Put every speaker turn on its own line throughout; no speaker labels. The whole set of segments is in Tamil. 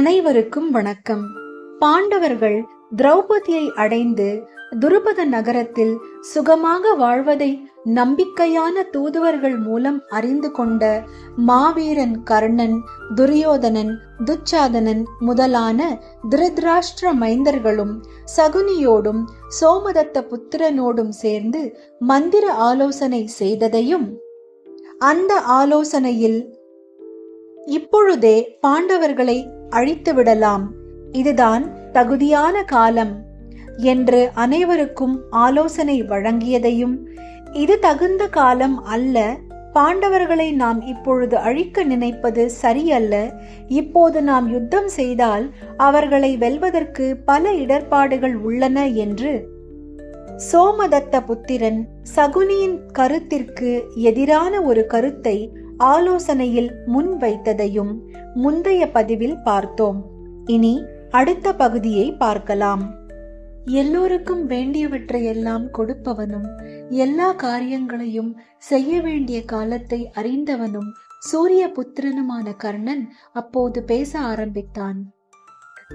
அனைவருக்கும் வணக்கம். பாண்டவர்கள் திரௌபதியை அடைந்து துருபத நகரத்தில் சுகமாக வாழ்வதை நம்பிக்கையான தூதுவர்கள் மூலம் அறிந்து கொண்ட மாவீரன் கர்ணன் துரியோதனன் துச்சாதனன் முதலான திருதராஷ்டிர மைந்தர்களும் சகுனியோடும் சோமதத்த புத்திரனோடும் சேர்ந்து மந்திர ஆலோசனை செய்ததையும் அந்த ஆலோசனையில் இப்பொழுதே பாண்டவர்களை அழித்து விடலாம். இதுதான் தகுதியான காலம் என்று அனைவருக்கும் ஆலோசனை வழங்கியதையும் இது தகுந்த காலம் அல்ல பாண்டவர்களை நாம் இப்பொழுது அழிக்க நினைப்பது சரியல்ல. இப்போது நாம் யுத்தம் செய்தால் அவர்களை வெல்வதற்கு பல இடர்பாடுகள் உள்ளன என்று சோமதத்த புத்திரன் சகுனியின் கருத்திற்கு எதிரான ஒரு கருத்தை ஆலோசனையில் முன்வைத்ததையும் முந்தைய பதிவில் பார்த்தோம். இனி அடுத்த பகுதியை பார்க்கலாம். எல்லோருக்கும் வேண்டியவற்றையெல்லாம் கொடுப்பவனும் எல்லா காரியங்களையும் செய்ய வேண்டிய காலத்தை அறிந்தவனும் சூரிய புத்திரனுமான கர்ணன் அப்போது பேச ஆரம்பித்தான்.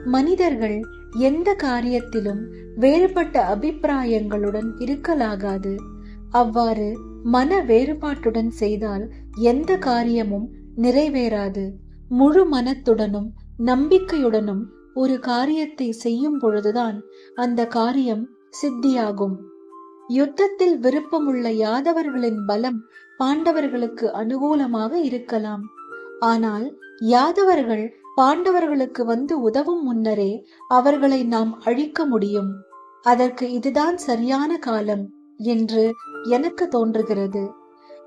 மனிதர்கள் எந்த காரியத்திலும் வேறுபட்ட அபிப்பிராயங்களுடன் இருக்கலாகாது. அவ்வாறு மன வேறுபாட்டுடன் செய்தால் எந்த காரியமும் நிறைவேறாது. முழு மனத்துடனும் நம்பிக்கையுடனும் ஒரு காரியத்தை செய்யும் பொழுதுதான் அந்த காரியம் சித்தியாகும். யுத்தத்தில் விருப்பமுள்ள யாதவர்களின் பலம் பாண்டவர்களுக்கு அனுகூலமாக இருக்கலாம். ஆனால் யாதவர்கள் பாண்டவர்களுக்கு வந்து உதவும் முன்னரே அவர்களை நாம் அழிக்க முடியும். அதற்கு இதுதான் சரியான காலம் என்று எனக்கு தோன்றுகிறது.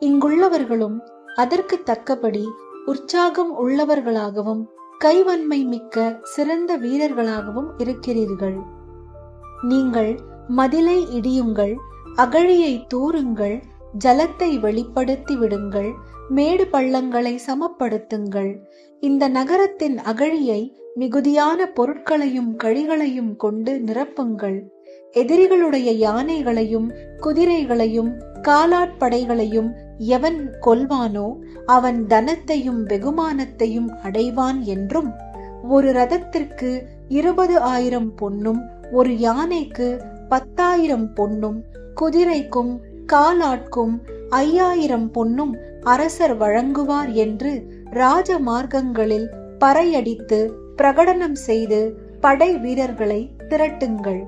இங்குள்ளவர்களும் அதற்கு தக்கபடி உற்சாகம் உள்ளவர்களாகவும் கைவன்மை மிக்க சிறந்த வீரர்களாகவும் இருக்கிறீர்கள். நீங்கள் மதிலை இடியுங்கள் அகழியை தூருங்கள் ஜலத்தை வெளிப்படுத்தி விடுங்கள் மேடு பள்ளங்களை சமப்படுத்துங்கள். இந்த நகரத்தின் அகழியை மிகுதியான பொருட்களையும் கழிகளையும் கொண்டு நிரப்புங்கள். எதிரிகளுடைய யானைகளையும் குதிரைகளையும் காலாட்படைகளையும் எவன் கொல்வானோ அவன் தனத்தையும் வெகுமானத்தையும் அடைவான் என்றும் ஒரு ரதத்திற்கு இருபது ஆயிரம் பொன்னும் ஒரு யானைக்கு பத்தாயிரம் பொன்னும் குதிரைக்கும் காலாட்கும் ஐயாயிரம் பொன்னும் அரசர் வழங்குவார் என்று ராஜ மார்க்கங்களில் பறையடித்து பிரகடனம் செய்து படை வீரர்களை திரட்டுங்கள்.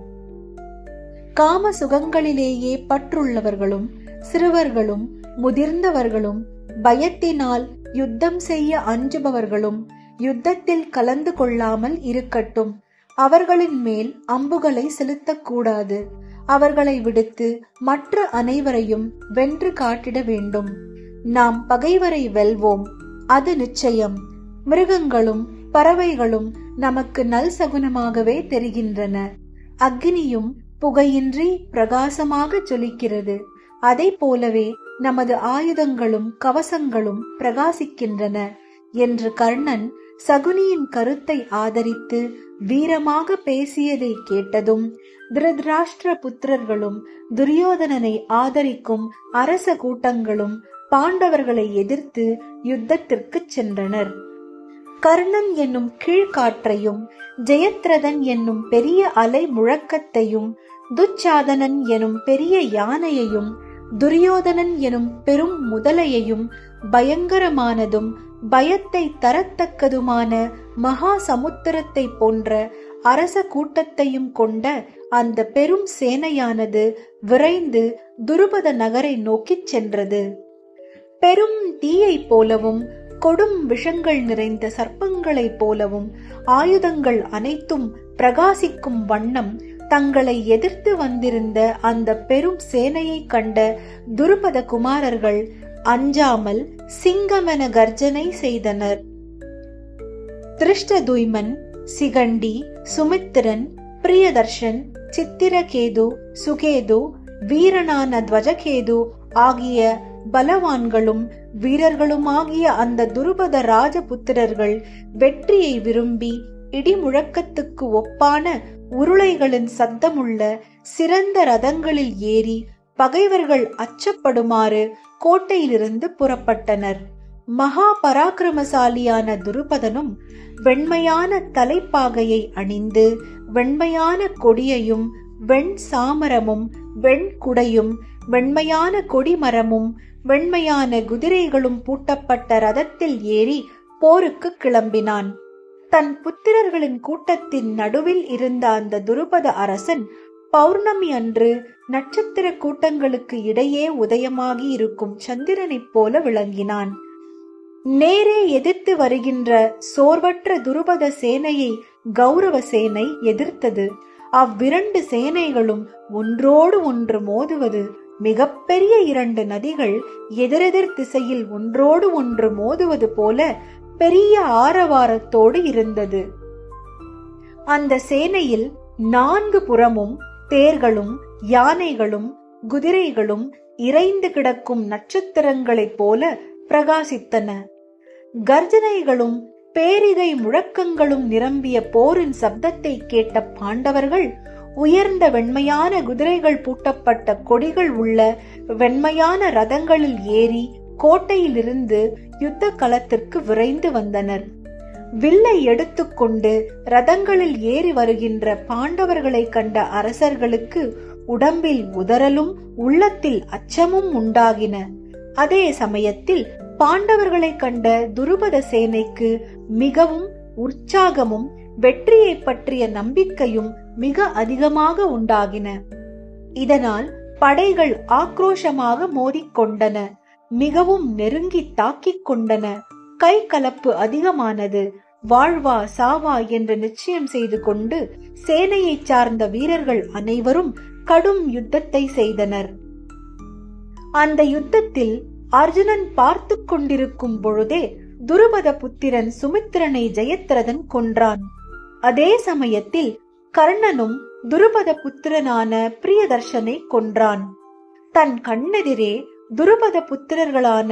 காம சுகங்களிலேயே பற்றுள்ளவர்களும் சிறுவர்களும் முதிர்ந்தவர்களும் பயத்தினால் யுத்தம் செய்ய அஞ்சுபவர்களும் யுத்தத்தில் கலந்து கொள்ளாமல் இருக்கட்டும். அவர்களின் மேல் அம்புகளை செலுத்தக்கூடாது. அவர்களை விடுத்து மற்ற அனைவரையும் வென்று காட்டிட வேண்டும். நாம் பகைவரை வெல்வோம். அது நிச்சயம். மிருகங்களும் பறவைகளும் நமக்கு நல் சகுனமாகவே தெரிகின்றன. அக்னியும் புகையின்றி பிரகாசமாக ஜொலிக்கிறது அதை போலவே நமது ஆயுதங்களும் கவசங்களும் பிரகாசிக்கின்றன என்று கர்ணன் சகுனியின் கருத்தை ஆதரித்து வீரமாக பேசியதை கேட்டதும் திருதராஷ்டிர புத்திரர்களும் துரியோதனனை ஆதரிக்கும் அரச கூட்டங்களும் பாண்டவர்களை எதிர்த்து யுத்தத்திற்கு சென்றனர். கர்ணன் என்னும் கீழ்காற்றையும் ஜெயத்ரதன் என்னும் பெரிய அலை முழக்கத்தையும் துச்சாதனன் எனும் பெரிய யானையையும் துரியோதனன் எனும் பெரும் முதலையையும் பயங்கரமானதும் பயத்தை தரத்தக்கதுமான மகா சமுத்திரத்தை போன்ற அரச கூட்டத்தையும் கொண்ட அந்த பெரும் சேனையானது விரைந்து துருபத நகரை நோக்கிச் சென்றது. பெரும் தீயைப் போலவும் கொடும் விஷங்கள் நிறைந்த சர்ப்பங்களைப் போலவும் ஆயுதங்கள் அனைத்தும் பிரகாசிக்கும் வண்ணம் தங்களை எதிர்த்து வந்திருந்த அந்த பெரும் சேனையை கண்ட துருபத குமாரர்கள் அஞ்சாமல் சிங்கமென கர்ஜனை செய்தனர். திருஷ்டதுய்மன் சிகண்டி சுமித்திரன் பிரியதர்ஷன் சித்திரகேது சுகேது வீரனான துவஜகேது ஆகிய பலவான்களும் வீரர்களுமாகிய அந்த துருபத ராஜபுத்திரர்கள் வெற்றியை விரும்பி இடி முழக்கத்துக்கு ஒப்பான உருளைகளின் சத்தமுள்ள சிறந்த ரதங்களில் ஏறி பகைவர்கள் அச்சப்படுமாறு கோட்டையிலிருந்து புறப்பட்டனர். மகா பராக்கிரமசாலியான துருபதனும் வெண்மையான தலைப்பாகையை அணிந்து வெண்மையான கொடியையும் வெண் சாமரமும் வெண்குடையும் வெண்மையான கொடிமரமும் வெண்மையான குதிரைகளும் பூட்டப்பட்ட ரதத்தில் ஏறி போருக்கு கிளம்பினான். தன் புத்திரர்களின் கூட்டத்தின் நடுவில் இருந்த அந்த துருபத அரசன் பௌர்ணமி அன்று நட்சத்திர கூட்டங்களுக்கு இடையே உதயமாகி இருக்கும் சந்திரனைப் போல விளங்கினான். நேரே எதிர்த்து வருகின்ற சோர்வற்ற துருபத சேனையை கௌரவ சேனை எதிர்த்தது. அவ்விரண்டு சேனைகளும் ஒன்றோடு ஒன்று மோதுவது மிகப்பெரிய இரண்டு நதிகள் எதிரெதிர் திசையில் ஒன்றோடு ஒன்று மோதுவது போல பெரிய ஆரவாரத்தோடு இருந்தது. அந்த சேனையில் நான்கு புறமும் தேர்களும் யானைகளும் குதிரைகளும் இறைந்து கிடக்கும் நட்சத்திரங்களைப் போல பிரகாசித்தன. கர்ஜனைகளும் பேரிகை முழக்கங்களும் நிரம்பிய போரின் சப்தத்தை கேட்ட பாண்டவர்கள் உயர்ந்த வெண்மையான குதிரைகள் பூட்டப்பட்ட கொடிகள் உள்ள வெண்மையான ரதங்களில் ஏறி கோட்டையிலிருந்து யுத்த களத்திற்கு விரைந்து வந்தனர். வில்லை எடுத்துக்கொண்டு ரதங்களில் ஏறி வருகின்ற பாண்டவர்களை கண்ட அரசர்களுக்கு உடம்பில் உதறலும் உள்ளத்தில் அச்சமும் உண்டாகின. அதே சமயத்தில் பாண்டவர்களை கண்ட துருபத சேனைக்கு மிகவும் உற்சாகமும் வெற்றியை பற்றிய நம்பிக்கையும் மிக அதிகமாக உண்டாகின. இதனால் படைகள் ஆக்ரோஷமாக மோதிக்கொண்டன. மிகவும் நெருங்கி தாக்கிக் கொண்டன. கை கலப்பு அதிகமானது. வாழ்வா சாவா என்று நிச்சயம் செய்து கொண்டு சேனையை சார்ந்த வீரர்கள் அனைவரும் கடும் யுத்தத்தை செய்தனர். அந்த யுத்தத்தில் அர்ஜுனன் பார்த்து கொண்டிருக்கும் பொழுதே துருபத புத்திரன் சுமித்திரனை ஜெயத்ரதன் கொன்றான். அதே சமயத்தில் கர்ணனும் துருபத புத்திரனான பிரியதர்ஷனை கொன்றான். தன் கண்ணெதிரே துருபத புத்திரர்களான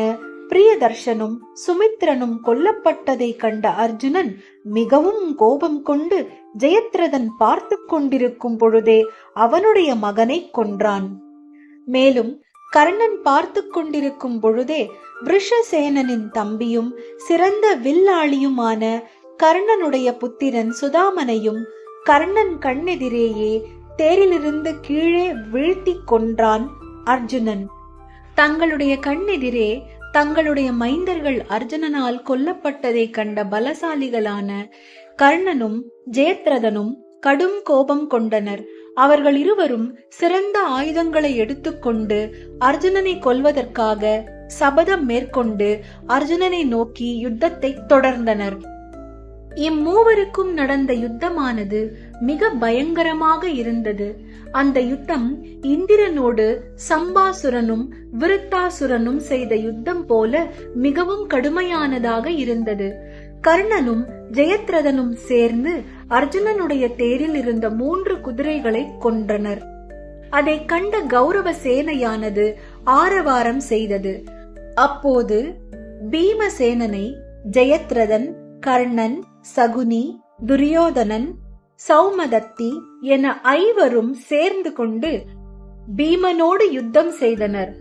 பிரியதர்ஷனும் சுமித்திரனும் கொல்லப்பட்டதை கண்ட அர்ஜுனன் மிகவும் கோபம் கொண்டு ஜெயத்ரதன் பார்த்து கொண்டிருக்கும் பொழுதே அவனுடைய மகனை கொன்றான். மேலும் கர்ணன் பார்த்து கொண்டிருக்கும் பொழுதே விருஷசேனனின் தம்பியும் சிறந்த வில்லாளியுமான கர்ணனுடைய புத்திரன் சுதாமனையும் கர்ணன் கண்ணெதிரேயே தேரிலிருந்து கீழே வீழ்த்தி கொன்றான் அர்ஜுனன். தங்களுடைய கண்ணெதிரே தங்களுடைய மைந்தர்கள் அர்ஜுனனால் கொல்லப்பட்டதை கண்ட பலசாலிகளான கர்ணனும் ஜெயத்ரதனும் கடும் கோபம் கொண்டனர். அவர்கள் இருவரும் சிறந்த ஆயுதங்களை எடுத்துக்கொண்டு அர்ஜுனனை கொல்வதற்காக சபதம் மேற்கொண்டு அர்ஜுனனை நோக்கி யுத்தத்தை தொடர்ந்தனர். இம்மூவருக்கும் நடந்த யுத்தமானது மிக பயங்கரமாக இருந்தது. அந்த யுத்தம் இந்திரனோடு சம்பாசுரனும் விருத்தாசுரனும் செய்த யுத்தம் போல மிகவும் கடுமையானதாக இருந்தது. கர்ணனும் ஜெயத்ரதனும் சேர்ந்து அர்ஜுனனுடைய தேரில் இருந்த மூன்று குதிரைகளை கொன்றனர். அதை கண்ட கௌரவ சேனையானது ஆரவாரம் செய்தது. அப்போது பீமசேனனை ஜெயத்ரதன் கர்ணன் சகுனி துரியோதனன் சௌமதத்தி என ஐவரும் சேர்ந்து கொண்டு பீமனோடு யுத்தம் செய்தனர்.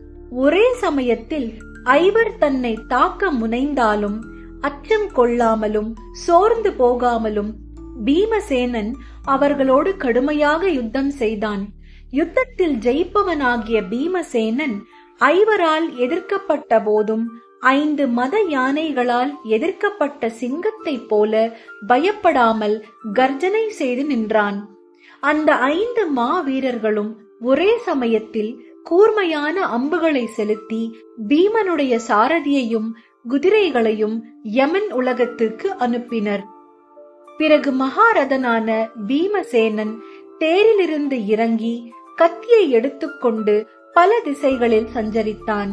ஒரே சமயத்தில் ஐவர் தன்னை தாக்க முனைந்தாலும் அச்சம் கொள்ளாமலும் சோர்ந்து போகாமலும் பீமசேனன் அவர்களோடு கடுமையாக யுத்தம் செய்தான். யுத்தத்தில் ஜெயிப்பவனாகிய பீமசேனன் ஐவரால் எதிர்க்கப்பட்ட போதும் ஐந்து மத யானைகளால் எதிர்க்கப்பட்ட சிங்கத்தைப் போல பயப்படாமல் கர்ஜனை செய்து நின்றான். அந்த ஐந்து மா வீரர்களும் ஒரே சமயத்தில் கூர்மையான அம்புகளை செலுத்தி பீமனுடைய சாரதியையும் குதிரைகளையும் யமன் உலகத்திற்கு அனுப்பினர். பிறகு மகாரதனான பீமசேனன் தேரிலிருந்து இறங்கி கத்தியை எடுத்துக்கொண்டு பல திசைகளில் சஞ்சரித்தான்.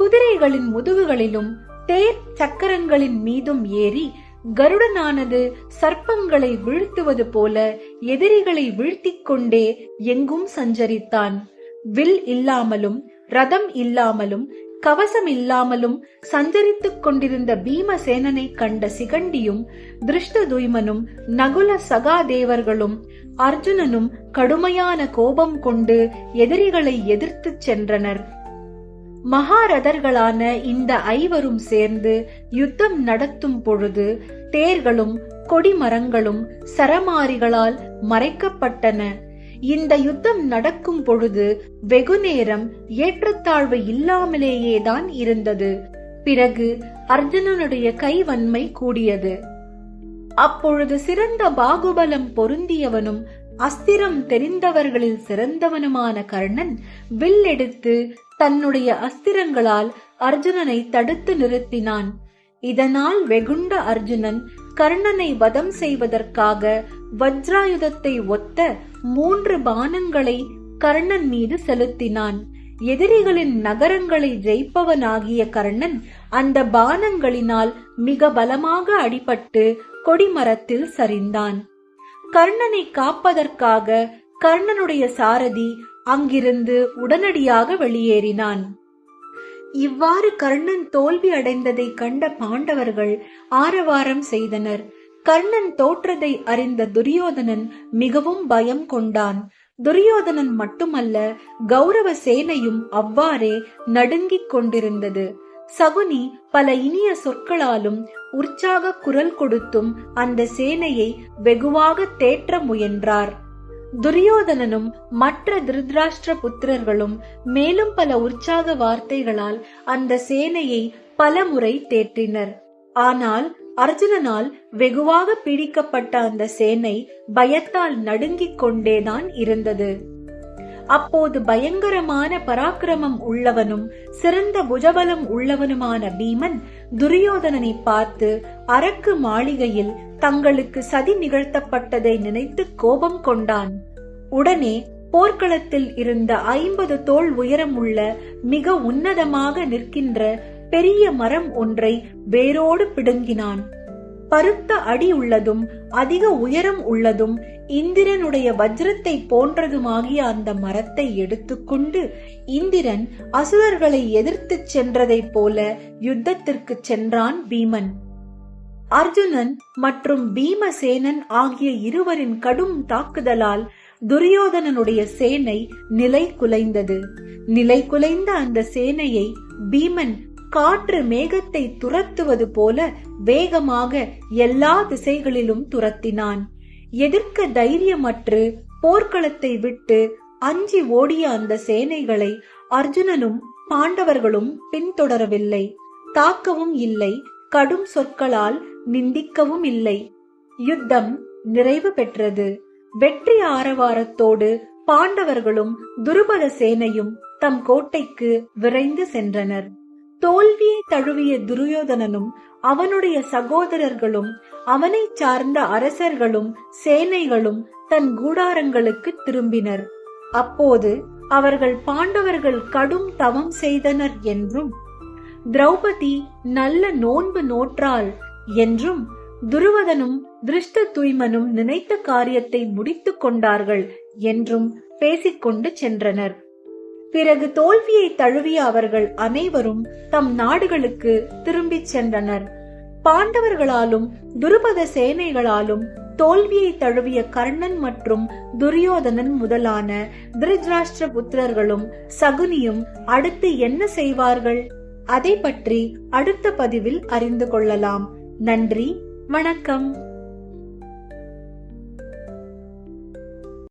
குதிரைகளின் முதுகுகளிலும் தேர் சக்கரங்களின் மீதும் ஏறி கருடனானது சர்ப்பங்களை வீழ்த்துவது போல எதிரிகளை வீழ்த்திக் கொண்டே எங்கும் சஞ்சரித்தான். வில் இல்லாமலும் ரதம் இல்லாமலும் கவசம் இல்லாமலும் சஞ்சரித்துக் கொண்டிருந்த பீமசேனனை கண்ட சிகண்டியும் திருஷ்டதுய்மனும் நகுல சகாதேவர்களும் அர்ஜுனனும் கடுமையான கோபம் கொண்டு எதிரிகளை எதிர்த்துச் சென்றனர். மகாரதர்களான இந்த ஐவரும் சேர்ந்து யுத்தம் நடத்தும் பொழுது தேர்களும் கொடிமரங்களும் சரமாரிகளால் மறைக்கப்பட்டன. இந்த யுத்தம் நடக்கும் பொழுது வெகுநேரம் ஏற்றத்தாழ்வு இல்லாமலேயே தான் இருந்தது. பிறகு அர்ஜுனனுடைய கைவன்மை கூடியது. அப்பொழுது சிறந்த பாகுபலம் பொருந்தியவனும் அஸ்திரம் தெரிந்தவர்களில் சிறந்தவனுமான கர்ணன் வில் எடுத்து தன்னுடைய அஸ்திரங்களால் அர்ஜுனனை தடுத்து நிறுத்தினான். இதனால் வெகுண்ட அர்ஜுனன் கர்ணனை வதம் செய்வதற்காக வஜ்ராயுதத்தை ஒத்த மூன்று பானங்களை கர்ணன் மீது செலுத்தினான். எதிரிகளின் நகரங்களை ஜெயிப்பவனாகிய கர்ணன் அந்த பானங்களினால் மிக பலமாக அடிபட்டு கொடிமரத்தில் சரிந்தான். கர்ணனை காப்பதற்காக கர்ணனுடைய சாரதி அங்கிருந்து உடனடியாக வெளியேறினான். இவ்வாறு கர்ணன் தோல்வி அடைந்ததை கண்ட பாண்டவர்கள் ஆரவாரம் செய்தனர். கர்ணன் தோற்றதை அறிந்த துரியோதனன் மிகவும் பயம் கொண்டான். துரியோதனன் மட்டுமல்ல கௌரவ சேனையும் அவ்வாறே நடுங்கிக் கொண்டிருந்தது. சகுனி பல இனிய சொற்களாலும் உற்சாக குரல் கொடுத்தும் அந்த சேனையை வெகுவாக தேற்ற முயன்றார். துரியோதனனும் மற்ற திருதராஷ்டிர புத்திரர்களும் மேலும் பல உற்சாக வார்த்தைகளால் அந்த சேனையை பலமுறை தேற்றினர். ஆனால் அர்ஜுனனால் வெகுவாக பீடிக்கப்பட்ட அந்த சேனை பயத்தால் நடுங்கிக் கொண்டேதான் இருந்தது. அப்போது பயங்கரமான பராக்கிரமம் உள்ளவனும் சிறந்த புஜபலம் உள்ளவனுமான பீமன் துரியோதனனை பார்த்து அரக்கு மாளிகையில் தங்களுக்கு சதி நிகழ்த்தப்பட்டதை நினைத்து கோபம் கொண்டான். உடனே போர்க்களத்தில் இருந்த ஐம்பது தோல் உயரம் உள்ள மிக உன்னதமாக நிற்கின்ற பெரிய மரம் ஒன்றை வேரோடு பிடுங்கினான். பருத்த அடி உள்ளதும் அதிக உயரம் உள்ளதும் இந்திரனுடைய வஜ்ரத்தை போன்றதுமாகிய அந்த மரத்தை எடுத்துக்கொண்டு இந்திரன் அசுரர்களை எதிர்த்துச் சென்றதைப் போல யுத்தத்திற்கு சென்றான் பீமன். அர்ஜுனன் மற்றும் பீமசேனன் ஆகிய இருவரின் கடும் தாக்குதலால் துரியோதனனுடைய சேனை நிலை குலைந்தது நிலை குலைந்த அந்த சேனையை பீமன் காற்று மேகத்தை துரத்துவது போல வேகமாக எல்லா திசைகளிலும் துரத்தினான். எதிர்க்க தைரியமற்று போர்க்களத்தை விட்டு அஞ்சி ஓடிய அந்த சேனைகளை அர்ஜுனனும் பாண்டவர்களும் பின்தொடரவில்லை. தாக்கவும் இல்லை கடும் சொற்களால் நிந்திக்கவும் இல்லை. யுத்தம் நிறைவு பெற்றது. வெற்றி ஆரவாரத்தோடு பாண்டவர்களும் துருபத சேனையும் தம் கோட்டைக்கு விரைந்து சென்றனர். தோல்வியை தழுவிய துரியோதனனும் அவனுடைய சகோதரர்களும் அவனை சார்ந்த அரசர்களும் சேனைகளும் தன் கூடாரங்களுக்கு திரும்பினர். அப்போது அவர்கள் பாண்டவர்கள் கடும் தவம் செய்தனர் என்றும் திரௌபதி நல்ல நோன்பு நோற்றாள் என்றும் துருவதனும் திருஷ்ட தூய்மனும் நினைத்த காரியத்தை முடித்துக் கொண்டார்கள் என்றும் பேசிக்கொண்டு சென்றனர். பிறகு தோல்வியை தழுவிய அவர்கள் அனைவரும் தம் நாடுகளுக்கு திரும்பிச் சென்றனர். பாண்டவர்களாலும் துருபத சேனைகளாலும் தோல்வியை தழுவிய கர்ணன் மற்றும் துரியோதனன் முதலான திருஜராஷ்டிர புத்திரர்களும் சகுனியும் அடுத்து என்ன செய்வார்கள்? அதை பற்றி அடுத்த பதிவில் அறிந்து கொள்ளலாம். நன்றி வணக்கம்.